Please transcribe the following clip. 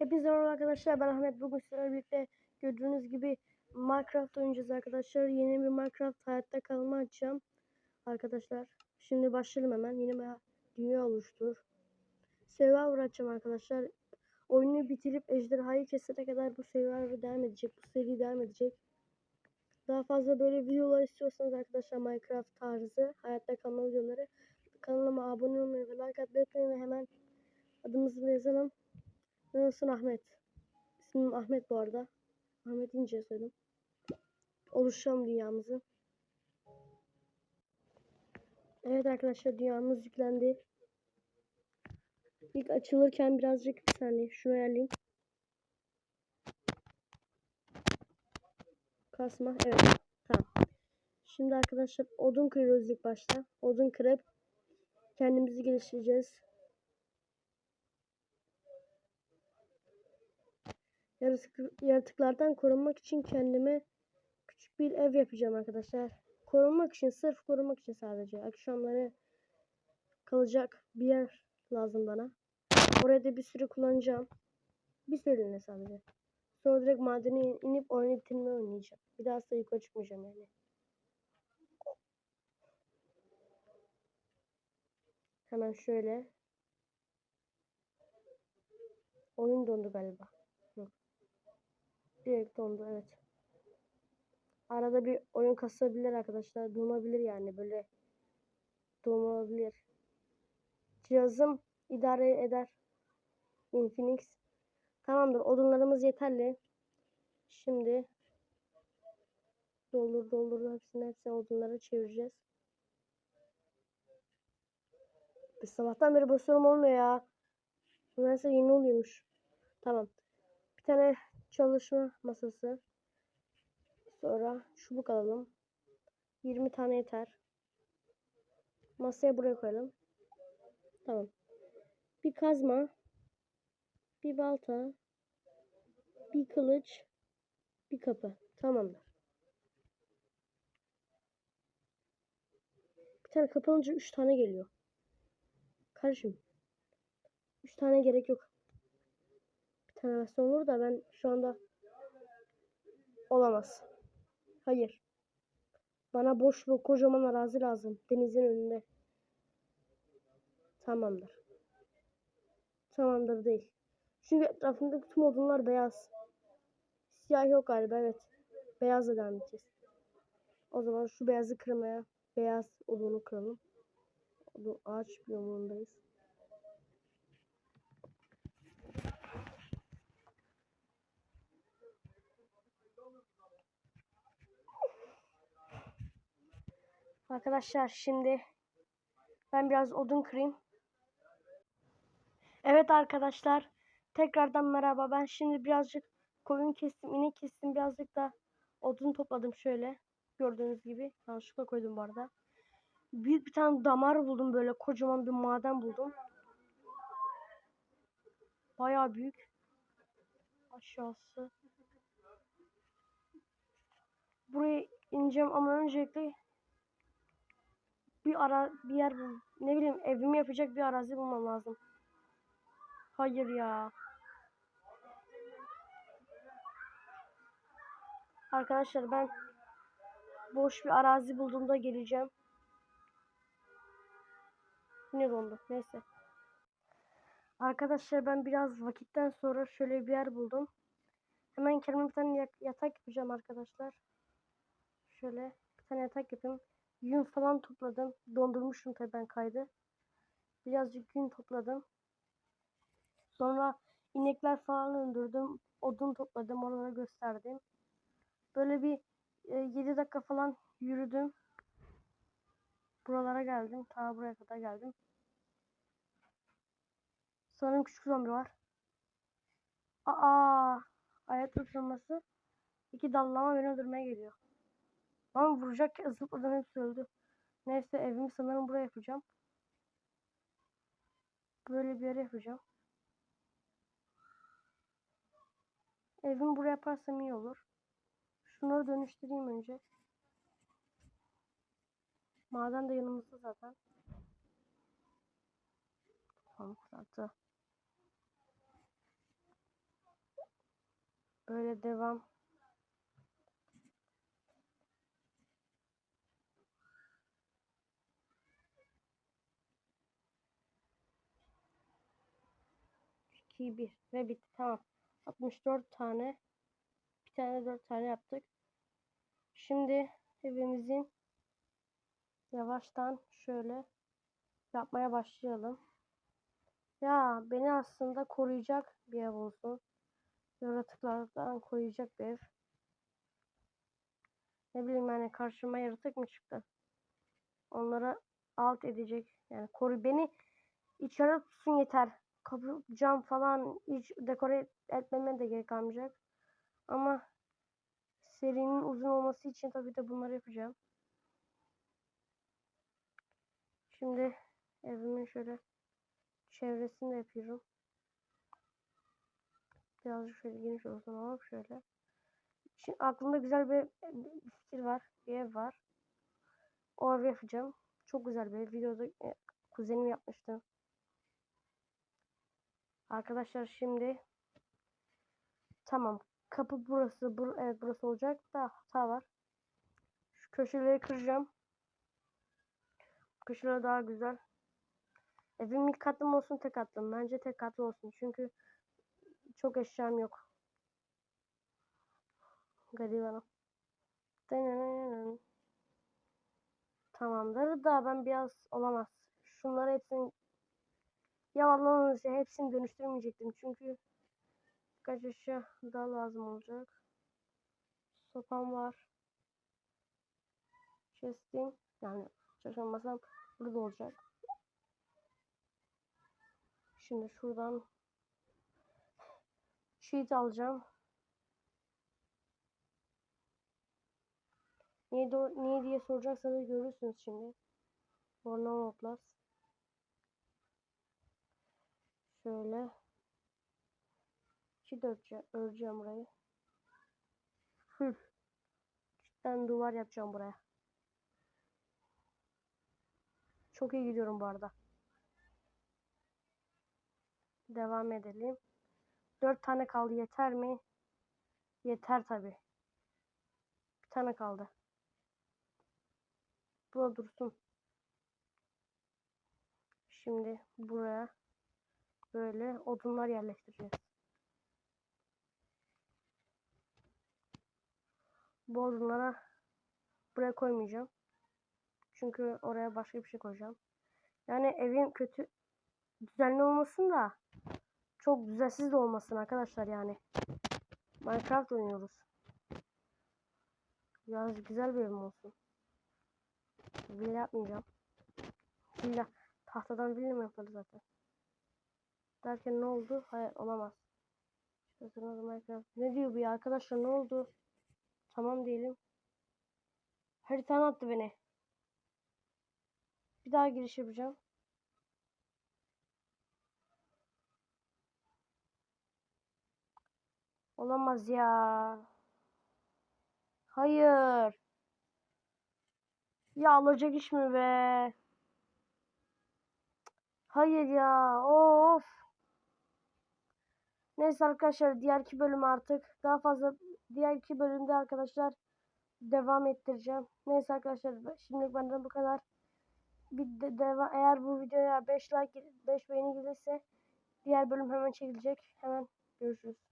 Hepinize merhaba arkadaşlar ben Ahmet. Bugün sizlerle birlikte gördüğünüz gibi Minecraft oynayacağız arkadaşlar. Yeni bir Minecraft hayatta kalma açacağım arkadaşlar. Şimdi başlayalım hemen. Yeni bir dünya oluştur. Survivor açacağım arkadaşlar. Oyunu bitirip ejderhayı kesene kadar bu Survivor devam edecek bu seri devam edecek. Daha fazla böyle videolar istiyorsanız arkadaşlar Minecraft tarzı hayatta kalma videoları kanalıma abone olmayı ve like atmayı ve hemen adımızı yazalım Nasılsın Ahmet? İsmim Ahmet bu arada. Ahmet İnce soyadım. Oluşacağım dünyamızı. Evet arkadaşlar dünyamız yüklendi. İlk açılırken birazcık bir saniye şunu ayarlayayım. Kasma. Evet. Tamam. Şimdi arkadaşlar odun kırıyoruz ilk başta. Odun kırıp kendimizi geliştireceğiz. Yaratıklardan korunmak için kendime küçük bir ev yapacağım arkadaşlar. Korunmak için, sırf korunmak için sadece. Akşamları kalacak bir yer lazım bana. Oraya da bir süre kullanacağım. Bir süreliğine sadece. Sonra direkt madene inip oyunu bitirmeyi oynayacağım. Bir daha asla yukarı çıkmayacağım yani. Hemen şöyle. Oyun dondu galiba. Direkt dondu evet. Arada bir oyun kasabilir arkadaşlar. Donabilir yani böyle. Donabilir. Cihazım idare eder. Infinix. Tamamdır. Odunlarımız yeterli. Şimdi doldur doldur hepsini hepsini odunlara çevireceğiz. Biz sabahtan beri basıyorum olmuyor ya. Neyse yeni oluyormuş. Tamam. Bir tane çalışma masası. Sonra çubuk alalım. 20 tane yeter. Masaya buraya koyalım. Tamam. Bir kazma. Bir balta. Bir kılıç. Bir kapı. Tamamdır. Bir tane kapı alınca 3 tane geliyor. Karışım. 3 tane gerek yok tane versen olur da ben şu anda olamaz. Hayır. Bana boş ve kocaman arazi lazım. Denizin önünde. Tamamdır. Tamamdır değil. Çünkü etrafındaki tüm odunlar beyaz. Siyah yok galiba evet. Beyazla devam edeceğiz. O zaman şu beyazı kırmaya beyaz odunu kıralım. Odun ağaç biyomundayız. Arkadaşlar şimdi ben biraz odun kırayım. Evet arkadaşlar tekrardan merhaba. Ben şimdi birazcık koyun kestim, inek kestim. Birazcık da odun topladım şöyle. Gördüğünüz gibi. Yanlışlıkla koydum bu arada. Büyük bir tane damar buldum böyle. Kocaman bir maden buldum. Bayağı büyük. Aşağısı. Buraya ineceğim ama öncelikle bir ara bir yer ne bileyim evimi yapacak bir arazi bulmam lazım. Hayır ya. Arkadaşlar ben boş bir arazi bulduğumda geleceğim. Ne dondu? Neyse. Arkadaşlar ben biraz vakitten sonra şöyle bir yer buldum. Hemen kendime bir tane yatak yapacağım arkadaşlar. Şöyle bir tane yatak yapayım. Yün falan topladım. Dondurmuşum tabii ben kaydı. Birazcık yün topladım. Sonra inekler falan öldürdüm. Odun topladım. Onlara gösterdim. Böyle bir e, 7 dakika falan yürüdüm. Buralara geldim. Ta buraya kadar geldim. Sanırım küçük zombi var. Aa! Ayak ısırması. İki dallama beni öldürmeye geliyor. Ama vuracak zıpladan hepsi öldü. Neyse evimi sanırım buraya yapacağım. Böyle bir yere yapacağım. Evimi buraya yaparsam iyi olur. Şunları dönüştüreyim önce. Maden de yanımızda zaten. Tamam zaten. Öyle devam. İki bir ve bitti tamam. 64 tane. Bir tane 4 tane yaptık. Şimdi evimizin yavaştan şöyle yapmaya başlayalım. Ya beni aslında koruyacak bir ev olsun. Yaratıklardan koruyacak bir ev. Ne bileyim yani karşıma yaratık mı çıktı? Onlara alt edecek. Yani koru beni içeri tutsun yeter. Kapı, cam falan hiç dekore etmeme de gerek kalmayacak. Ama serinin uzun olması için tabii de bunları yapacağım. Şimdi evimin şöyle çevresini de yapıyorum. Birazcık şöyle geniş olsun ama şöyle. Şimdi aklımda güzel bir bir fikir var. Bir ev var. O evi yapacağım. Çok güzel bir ev. Videoda e, kuzenim yapmıştı. Arkadaşlar şimdi tamam. Kapı burası. Bur evet burası olacak da hata var. Şu köşeleri kıracağım. Köşeler daha güzel. Evim ilk katlı olsun tek katlı? Bence tek katlı olsun. Çünkü çok eşyam yok. Garibanım. Tamamdır da ben biraz olamaz. Şunları hepsini ya hepsini dönüştürmeyecektim. Çünkü birkaç eşya daha lazım olacak. Sopam var. Chest'im yani çalışmasam burada olacak. Şimdi şuradan sheet alacağım. Niye, niye diye soracaksanız görürsünüz şimdi. Bornova Plus. Şöyle. İki dörtçe öreceğim burayı. Hıh. Cidden duvar yapacağım buraya. Çok iyi gidiyorum bu arada. Devam edelim. Dört tane kaldı yeter mi? Yeter tabi. Bir tane kaldı. Bu dursun. Şimdi buraya böyle odunlar yerleştireceğiz. Bu odunlara buraya koymayacağım. Çünkü oraya başka bir şey koyacağım. Yani evin kötü düzenli olmasın da çok düzensiz de olmasın arkadaşlar yani. Minecraft oynuyoruz. Biraz güzel bir evim olsun. Villa yapmayacağım. Villa. Tahtadan villa mı yapılır zaten? Derken ne oldu? Hayır olamaz. Şurasına Minecraft. Ne diyor bu ya arkadaşlar ne oldu? Tamam diyelim. Haritanı attı beni. Bir daha giriş yapacağım. Olamaz ya. Hayır. Ya alacak iş mi be? Hayır ya. Of. Neyse arkadaşlar diğer iki bölüm artık daha fazla diğer iki bölümde arkadaşlar devam ettireceğim. Neyse arkadaşlar şimdi benden bu kadar. Bir de deva eğer bu videoya 5 like 5 beğeni gelirse diğer bölüm hemen çekilecek. Hemen görüşürüz.